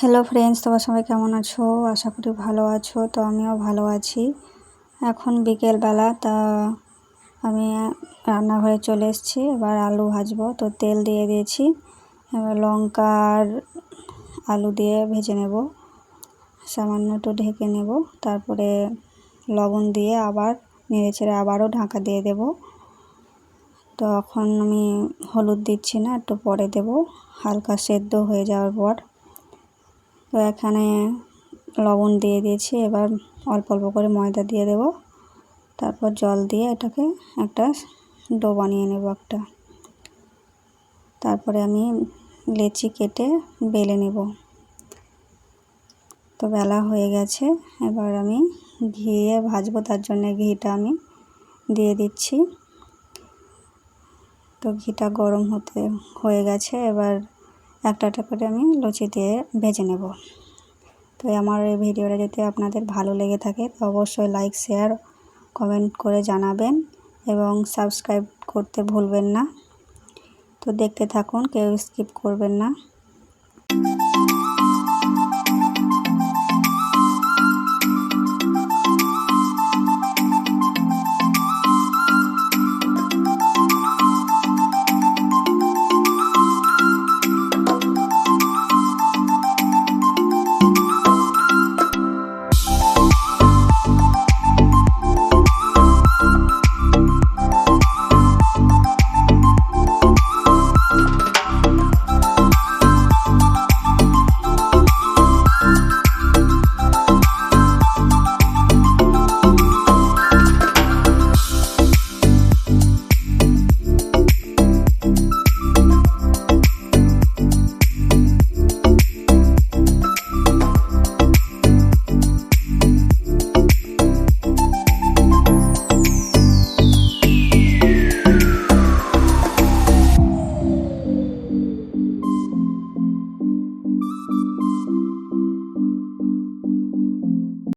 Hello friends তোমার সবাই কেমন আছো? আশা করি ভালো আছো, তো আমিও ভালো আছি। এখন বিকেলবেলা, তা আমি রান্নাঘরে চলে এসেছি, এবার আলু ভাজবো। তো তেল দিয়ে দিয়েছি, এবার লঙ্কা আর আলু দিয়ে ভেজে নেব। সামান্য একটু ঢেকে নেব, তারপরে লবণ দিয়ে আবার নেড়ে ছেড়ে আবারও ঢাকা দিয়ে দেব। তো এখন আমি হলুদ দিচ্ছি না, একটু পরে দেব। হালকা সেদ্ধ হয়ে যাওয়ার পর। তো এখানে লবণ দিয়ে দিয়েছি, এবার অল্প অল্প করে ময়দা দিয়ে দেব। তারপর জল দিয়ে এটাকে একটা ডো বানিয়ে নেব একটা। তারপরে আমি লেচি কেটে বেলে নেব। তো বেলা হয়ে গেছে, এবার আমি ঘিয়ে ভাজবো, তার জন্য ঘিটা আমি দিয়ে দিচ্ছি। তো ঘিটা গরম হতে, হয়ে গেছে, এবার একটা একটা করে আমি লুচি দিয়ে ভেজে নেব। তো আমার এই ভিডিওটা যদি আপনাদের ভালো লেগে থাকে, তো অবশ্যই লাইক শেয়ার কমেন্ট করে জানাবেন এবং সাবস্ক্রাইব করতে ভুলবেন না। তো দেখতে থাকুন, কেউ স্কিপ করবেন না।